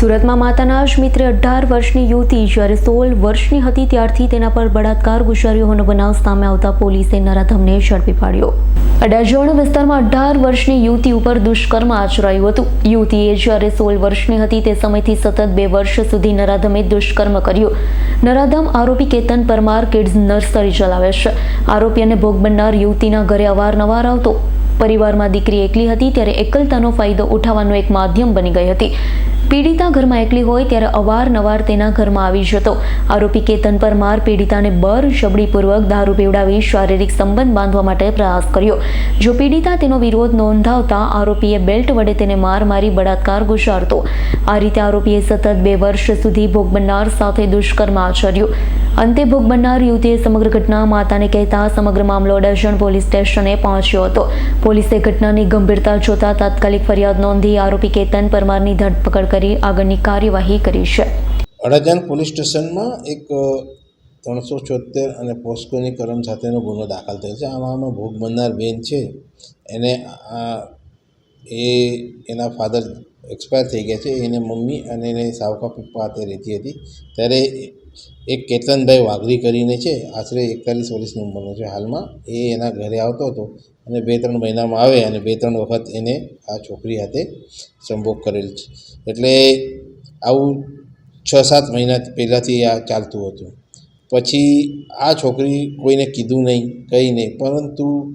સુરતમાં માતાના જ મિત્રે અઢાર વર્ષની યુવતી જ્યારે સોળ વર્ષની હતી ત્યારથી તેના પર બળાત્કાર ગુજાર્યો હોવાનો બનાવ સામે આવતા પોલીસે નરાધમને ઝડપી પાડ્યો. અડાજણ વિસ્તારમાં અઢાર વર્ષની યુવતી ઉપર દુષ્કર્મ આચરાયું હતું. યુવતીએ જ્યારે સોળ વર્ષની હતી તે સમયથી સતત બે વર્ષ સુધી નરાધમે દુષ્કર્મ કર્યું. નરાધમ આરોપી કેતન પરમાર કિડ્સ નર્સરી ચલાવે છે. આરોપી અને ભોગ બનનાર યુવતીના ઘરે અવારનવાર આવતો. પરિવારમાં દીકરી એકલી હતી ત્યારે એકલતાનો ફાયદો ઉઠાવવાનું એક માધ્યમ બની ગઈ હતી. પીડિતા ઘરમાં એકલી હોય ત્યારે અવારનવાર તેના ઘરમાં આવી જતો. આરોપી કેતન પરમાર પીડિતાને બર જબડીપૂર્વક દારૂ પીવડાવી શારીરિક સંબંધ બાંધવા માટે પ્રયાસ કર્યો. જો પીડિતા તેનો વિરોધ નોંધાવતા આરોપીએ બેલ્ટ વડે તેને માર મારી બળાત્કાર ગુજારતો. આ રીતે આરોપીએ સતત બે વર્ષ સુધી ભોગ બનનાર સાથે દુષ્કર્મ આચર્યું. અંતે ભોગ બનનાર યુવતીએ સમગ્ર ઘટના માતાને કહેતા સમગ્ર મામલો અડાજણ પોલીસ સ્ટેશને પહોંચ્યો હતો. પોલીસે ઘટનાની ગંભીરતા જોતા તાત્કાલિક ફરિયાદ નોંધી આરોપી કેતન પરમારની ધરપકડ કરી આગળની કાર્યવાહી કરી છે. અડાજણ પોલીસ સ્ટેશનમાં એક ત્રણસો છોતેર અને પોસ્કોની કરમ સાથેનો ગુનો દાખલ થયો છે. આમાં ભોગ બનનાર બેન છે. એને આ, એ, એના ફાધર એક્સપાયર થઈ ગયા છે. એને મમ્મી અને એને સાવકા પપ્પા હાથે રહેતી હતી. ત્યારે એક કેતનભાઈ વાઘરી કરીને છે, આશરે એકતાલીસ વર્ષની ઉંમરનો છે હાલમાં. એ એના ઘરે આવતો હતો અને બે ત્રણ મહિનામાં આવે અને બે ત્રણ વખત એને આ છોકરી હાથે સંભોગ કરેલ છે. એટલે આવું છ સાત મહિના પહેલાંથી આ ચાલતું હતું. પછી આ છોકરી કોઈને કીધું નહીં, કંઈ નહીં. પરંતુ